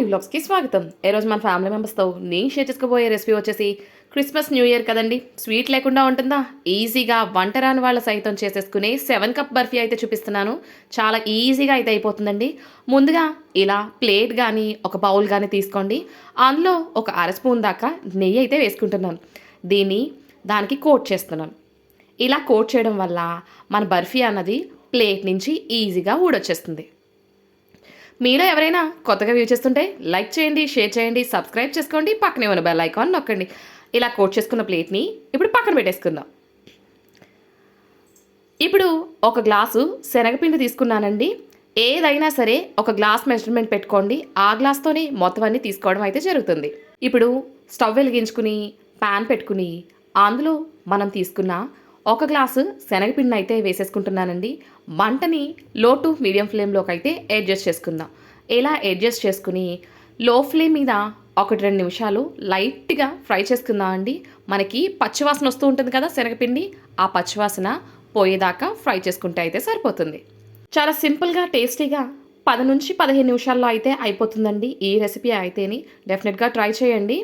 ఈ వ్లాగ్స్కి స్వాగతం ఈరోజు మన ఫ్యామిలీ మెంబర్స్తో నేను షేర్ చేసుకోబోయే రెసిపీ వచ్చేసి క్రిస్మస్ న్యూ ఇయర్ కదండి. స్వీట్ లేకుండా ఉంటుందా? ఈజీగా వంట రాని వాళ్ళ సైతం చేసేసుకునే సెవెన్ కప్ బర్ఫీ అయితే చూపిస్తున్నాను. చాలా ఈజీగా అయితే అయిపోతుందండి. ముందుగా ఇలా ప్లేట్ కానీ ఒక బౌల్ కానీ తీసుకోండి. అందులో ఒక అర స్పూన్ దాకా నెయ్యి అయితే వేసుకుంటున్నాను. దీన్ని దానికి కోట్ చేస్తున్నాను. ఇలా కోట్ చేయడం వల్ల మన బర్ఫీ అన్నది ప్లేట్ నుంచి ఈజీగా ఊడొచ్చేస్తుంది. మీలో ఎవరైనా కొత్తగా వ్యూ చేస్తుంటే లైక్ చేయండి షేర్ చేయండి సబ్స్క్రైబ్ చేసుకోండి పక్కనే ఉన్న బెల్ ఐకాన్ నొక్కండి. ఇలా కోట్ చేసుకున్న ప్లేట్ని ఇప్పుడు పక్కన పెట్టేసుకుందాం. ఇప్పుడు ఒక గ్లాసు శనగపిండి తీసుకున్నానండి. ఏదైనా సరే ఒక గ్లాస్ మెజర్మెంట్ పెట్టుకోండి. ఆ గ్లాస్తోనే మొత్తం అన్ని తీసుకోవడం అయితే జరుగుతుంది. ఇప్పుడు స్టవ్ వెలిగించుకుని ప్యాన్ పెట్టుకుని అందులో మనం తీసుకున్న ఒక గ్లాసు శనగపిండిని అయితే వేసేసుకుంటున్నానండి. మంటని లో టు మీడియం ఫ్లేమ్లోకి అయితే అడ్జస్ట్ చేసుకుందాం. ఇలా అడ్జస్ట్ చేసుకుని? లో ఫ్లేమ్ మీద ఒకటి రెండు నిమిషాలు లైట్గా ఫ్రై చేసుకుందాం అండి. మనకి పచ్చివాసన వస్తూ ఉంటుంది కదా శనగపిండి ఆ పచ్చివాసన పోయేదాకా ఫ్రై చేసుకుంటే అయితే సరిపోతుంది. చాలా సింపుల్గా టేస్టీగా పది నుంచి పదిహేను నిమిషాల్లో అయితే అయిపోతుందండి ఈ రెసిపీ అయితేని. డెఫినెట్గా ట్రై చేయండి.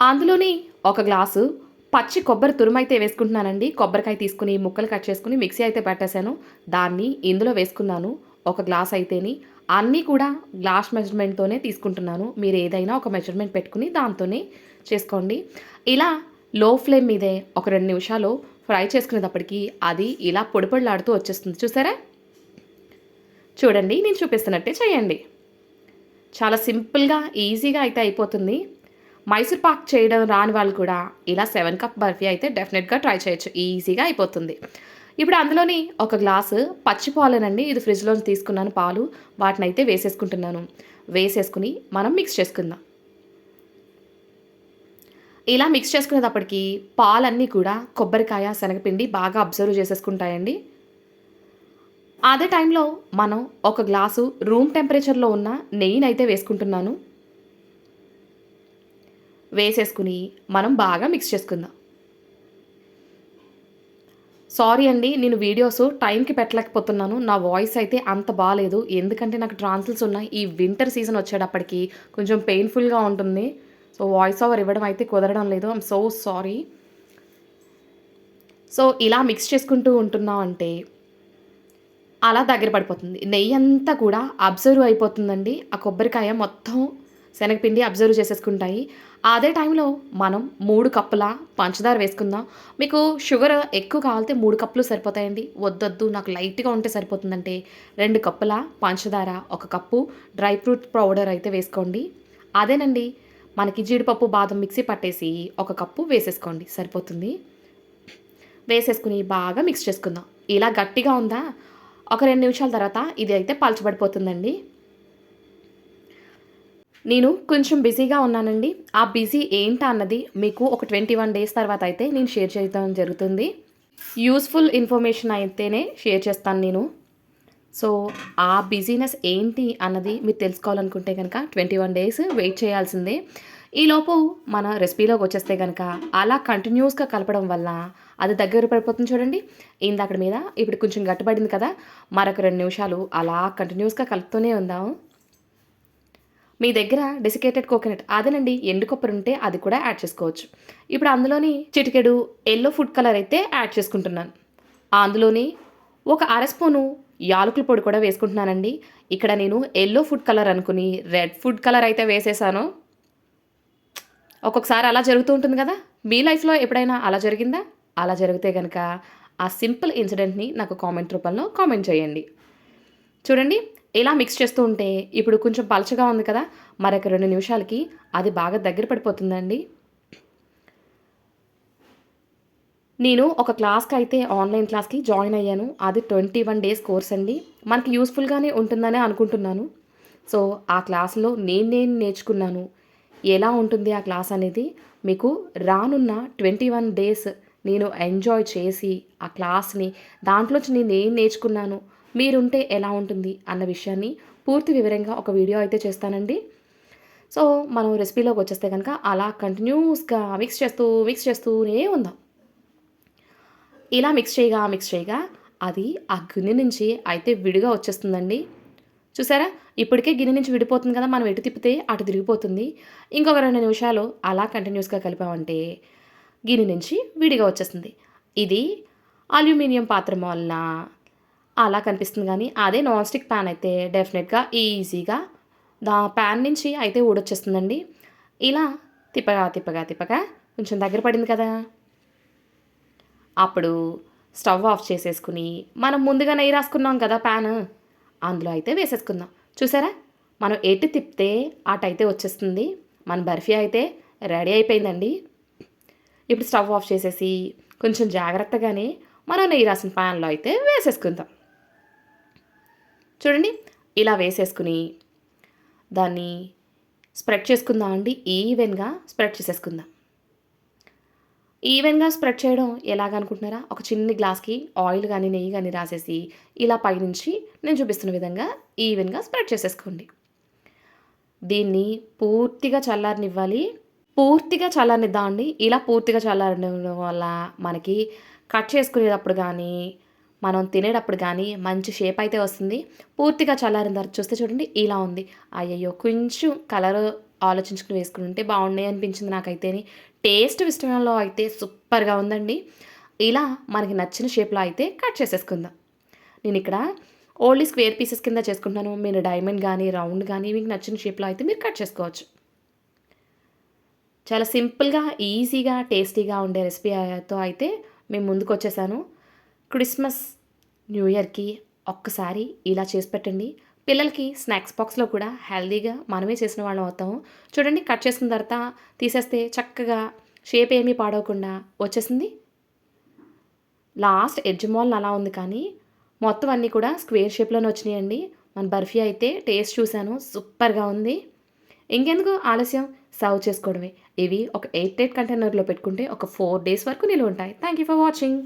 అందులోని ఒక గ్లాసు పచ్చి కొబ్బరి తురుమైతే వేసుకుంటున్నానండి. కొబ్బరికాయ తీసుకుని ముక్కలు కట్ చేసుకుని మిక్సీ అయితే పెట్టేశాను. దాన్ని ఇందులో వేసుకున్నాను. ఒక గ్లాస్ అయితేని. అన్నీ కూడా గ్లాస్ మెజర్మెంట్తోనే తీసుకుంటున్నాను. మీరు ఏదైనా ఒక మెజర్మెంట్ పెట్టుకుని దాంతోనే చేసుకోండి. ఇలా లో ఫ్లేమ్ మీదే ఒక రెండు నిమిషాలు ఫ్రై చేసుకునేటప్పటికి అది ఇలా పొడిపొడిలాడుతూ వచ్చేస్తుంది. చూసారా? చూడండి నేను చూపిస్తున్నట్టే చేయండి. చాలా సింపుల్గా ఈజీగా అయితే అయిపోతుంది. మైసూర్ పాక్ చేయడం రాని వాళ్ళు కూడా ఇలా సెవెన్ కప్ బర్ఫీ అయితే డెఫినెట్గా ట్రై చేయొచ్చు. ఈజీగా అయిపోతుంది. ఇప్పుడు అందులోని ఒక గ్లాసు పచ్చి పాలేనండి. ఇది ఫ్రిడ్జ్లో తీసుకున్నాను పాలు. వాటిని అయితే వేసేసుకుంటున్నాను. వేసేసుకుని మనం మిక్స్ చేసుకుందాం. ఇలా మిక్స్ చేసుకునేటప్పటికి పాలన్నీ కూడా కొబ్బరికాయ శనగపిండి బాగా అబ్జర్వ్ చేసేసుకుంటాయండి. అదే టైంలో మనం ఒక గ్లాసు రూమ్ టెంపరేచర్లో ఉన్న నెయ్యిని అయితే వేసుకుంటున్నాను. వేసేసుకుని మనం బాగా మిక్స్ చేసుకుందాం. సారీ అండి నేను వీడియోస్ టైంకి పెట్టలేకపోతున్నాను. నా వాయిస్ అయితే అంత బాగాలేదు ఎందుకంటే నాకు ట్రాన్సిల్స్ ఉన్నాయి. ఈ వింటర్ సీజన్ వచ్చేటప్పటికి కొంచెం పెయిన్ఫుల్గా ఉంటుంది. సో వాయిస్ ఓవర్ ఇవ్వడం అయితే కుదరడం లేదు. ఐమ్ సో సారీ సో ఇలా మిక్స్ చేసుకుంటూ ఉంటున్నాం అంటే అలా దగ్గర పడిపోతుంది. నెయ్యి అంతా కూడా అబ్జర్వ్ అయిపోతుందండి. ఆ కొబ్బరికాయ మొత్తం శనగపిండి అబ్జర్వ్ చేసేసుకుంటాయి. అదే టైంలో మనం మూడు కప్పుల పంచదార వేసుకుందాం. మీకు షుగర్ ఎక్కువ కావాలితే మూడు కప్పులు సరిపోతాయండి. వద్దొద్దు నాకు లైట్గా ఉంటే సరిపోతుందంటే రెండు కప్పుల పంచదార ఒక కప్పు డ్రై ఫ్రూట్ పౌడర్ అయితే వేసుకోండి. అదేనండి మనకి జీడిపప్పు బాదం మిక్సీ పట్టేసి ఒక కప్పు వేసేసుకోండి. సరిపోతుంది. వేసేసుకుని బాగా మిక్స్ చేసుకుందాం. ఇలా గట్టిగా ఉందా? ఒక రెండు నిమిషాల తర్వాత ఇది అయితే పలచబడిపోతుందండి. నేను కొంచెం బిజీగా ఉన్నానండి. ఆ బిజీ ఏంటా అన్నది మీకు ఒక ట్వంటీ వన్ డేస్ తర్వాత అయితే నేను షేర్ చేయడం జరుగుతుంది. యూస్ఫుల్ ఇన్ఫర్మేషన్ అయితేనే షేర్ చేస్తాను నేను. సో ఆ బిజీనెస్ ఏంటి అన్నది మీరు తెలుసుకోవాలనుకుంటే కనుక ట్వంటీ వన్ డేస్ వెయిట్ చేయాల్సిందే. ఈలోపు మన రెసిపీలోకి వచ్చేస్తే కనుక అలా కంటిన్యూస్గా కలపడం వల్ల అది దగ్గర పడిపోతుంది చూడండి. ఇందాక మీద ఇప్పుడు కొంచెం గట్టుబడింది కదా. మరొక రెండు నిమిషాలు అలా కంటిన్యూస్గా కలుపుతూనే ఉందాం. మీ దగ్గర డెసికేటెడ్ కోకోనట్ అదేనండి ఎండు కొబ్బరి ఉంటే అది కూడా యాడ్ చేసుకోవచ్చు. ఇప్పుడు అందులోని చిటికెడు ఎల్లో ఫుడ్ కలర్ అయితే యాడ్ చేసుకుంటున్నాను. అందులోని ఒక అర స్పూను యాలకుల పొడి కూడా వేసుకుంటున్నానండి. ఇక్కడ నేను ఎల్లో ఫుడ్ కలర్ అనుకుని రెడ్ ఫుడ్ కలర్ అయితే వేసేసాను. ఒక్కొక్కసారి అలా జరుగుతూ ఉంటుంది కదా? మీ లైఫ్లో ఎప్పుడైనా అలా జరిగిందా? అలా జరిగితే కనుక ఆ సింపుల్ ఇన్సిడెంట్ని నాకు కామెంట్ రూపంలో కామెంట్ చేయండి. చూడండి ఇలా మిక్స్ చేస్తూ ఉంటే ఇప్పుడు కొంచెం పలచగా ఉంది కదా మరొక రెండు నిమిషాలకి అది బాగా దగ్గర పడిపోతుందండి. నేను ఒక క్లాస్కి అయితే ఆన్లైన్ క్లాస్కి జాయిన్ అయ్యాను. అది ట్వంటీ వన్ డేస్ కోర్స్ అండి. మనకి యూస్ఫుల్గానే ఉంటుందని అనుకుంటున్నాను. సో ఆ క్లాస్లో నేను నేను నేర్చుకున్నాను. ఎలా ఉంటుంది ఆ క్లాస్ అనేది? మీకు రానున్న ట్వంటీ వన్ డేస్ నేను ఎంజాయ్ చేసి ఆ క్లాస్ని దాంట్లోంచి నేను ఏం నేర్చుకున్నాను? మీరుంటే ఎలా ఉంటుంది అన్న విషయాన్ని పూర్తి వివరంగా ఒక వీడియో అయితే చేస్తానండి. సో మనం రెసిపీలోకి వచ్చేస్తే కనుక అలా కంటిన్యూస్గా మిక్స్ చేస్తూ మిక్స్ చేస్తూనే ఉందాం. ఇలా మిక్స్ చేయగా మిక్స్ చేయగా అది ఆ గిన్నె నుంచి అయితే విడిగా వచ్చేస్తుందండి. చూసారా? ఇప్పటికే గిన్నె నుంచి విడిపోతుంది కదా మనం ఎటు తిప్పితే అటు తిరిగిపోతుంది. ఇంకొక రెండు నిమిషాలు అలా కంటిన్యూస్గా కలిపామంటే గిన్నె నుంచి విడిగా వచ్చేస్తుంది. ఇది అల్యూమినియం పాత్ర వలన అలా కనిపిస్తుంది కానీ అదే నాన్ స్టిక్ ప్యాన్ అయితే డెఫినెట్గా ఈజీగా దా ప్యాన్ నుంచి అయితే ఊడొచ్చేస్తుందండి. ఇలా తిప్పగా తిప్పగా తిప్పగా కొంచెం దగ్గర పడింది కదా. అప్పుడు స్టవ్ ఆఫ్ చేసేసుకుని మనం ముందుగా నెయ్యి రాసుకున్నాం కదా ప్యాన్. అందులో అయితే వేసేసుకుందాం. చూసారా? మనం ఎటు తిప్పితే అటైతే వచ్చేస్తుంది. మన బర్ఫీ అయితే రెడీ అయిపోయిందండి. ఇప్పుడు స్టవ్ ఆఫ్ చేసేసి కొంచెం జాగ్రత్తగానే మనం నెయ్యి రాసిన ప్యాన్లో అయితే వేసేసుకుందాం. చూడండి ఇలా వేసేసుకుని దాన్ని స్ప్రెడ్ చేసుకుందాం అండి. ఈవెన్గా స్ప్రెడ్ చేసేసుకుందాం. ఈవెన్గా స్ప్రెడ్ చేయడం ఎలాగనుకుంటున్నారా ఒక చిన్న గ్లాస్కి ఆయిల్ కానీ నెయ్యి కానీ రాసేసి ఇలా పైనుంచి నేను చూపిస్తున్న విధంగా ఈవెన్గా స్ప్రెడ్ చేసేసుకోండి. దీన్ని పూర్తిగా చల్లారనివ్వాలి. పూర్తిగా చల్లారనిద్దామండి. ఇలా పూర్తిగా చల్లారడం వల్ల మనకి కట్ చేసుకునేటప్పుడు కానీ మనం తినేటప్పుడు కానీ మంచి షేప్ అయితే వస్తుంది. పూర్తిగా చల్లారిన తర్వాత చూస్తే చూడండి ఇలా ఉంది. అయ్యయ్యో కొంచెం కలర్ ఆలోచించుకుని వేసుకుని ఉంటే బాగున్నాయి అనిపించింది నాకైతేని. టేస్ట్ విషయంలో అయితే సూపర్గా ఉందండి. ఇలా మనకి నచ్చిన షేప్లో అయితే కట్ చేసేసుకుందాం. నేను ఇక్కడ ఓన్లీ స్క్వేర్ పీసెస్ కింద చేసుకుంటాను మీరు డైమండ్ కానీ రౌండ్ కానీ మీకు నచ్చిన షేప్లో అయితే మీరు కట్ చేసుకోవచ్చు. చాలా సింపుల్గా ఈజీగా టేస్టీగా ఉండే రెసిపీతో అయితే మేము ముందుకు వచ్చేసాను. క్రిస్మస్ న్యూ ఇయర్కి ఒక్కసారి ఇలా చేసి పెట్టండి. పిల్లలకి స్నాక్స్ బాక్స్లో కూడా హెల్దీగా మనమే చేసిన వాళ్ళం అవుతాము. చూడండి కట్ చేసిన తర్వాత తీసేస్తే చక్కగా షేప్ ఏమీ పాడవకుండా వచ్చేసింది. లాస్ట్ ఎడ్జ్ అలా ఉంది కానీ మొత్తం అన్నీ కూడా స్క్వేర్ షేప్లోనే వచ్చినాయండి. మన బర్ఫీ అయితే టేస్ట్ చూశాను సూపర్గా ఉంది. ఇంకెందుకు ఆలస్యం? సర్వ్ చేసుకోవడమే. ఇవి ఒక ఎయిట్ ఎయిట్ కంటైనర్లో పెట్టుకుంటే ఒక ఫోర్ డేస్ వరకు నిలువ ఉంటాయి. Thank you for watching.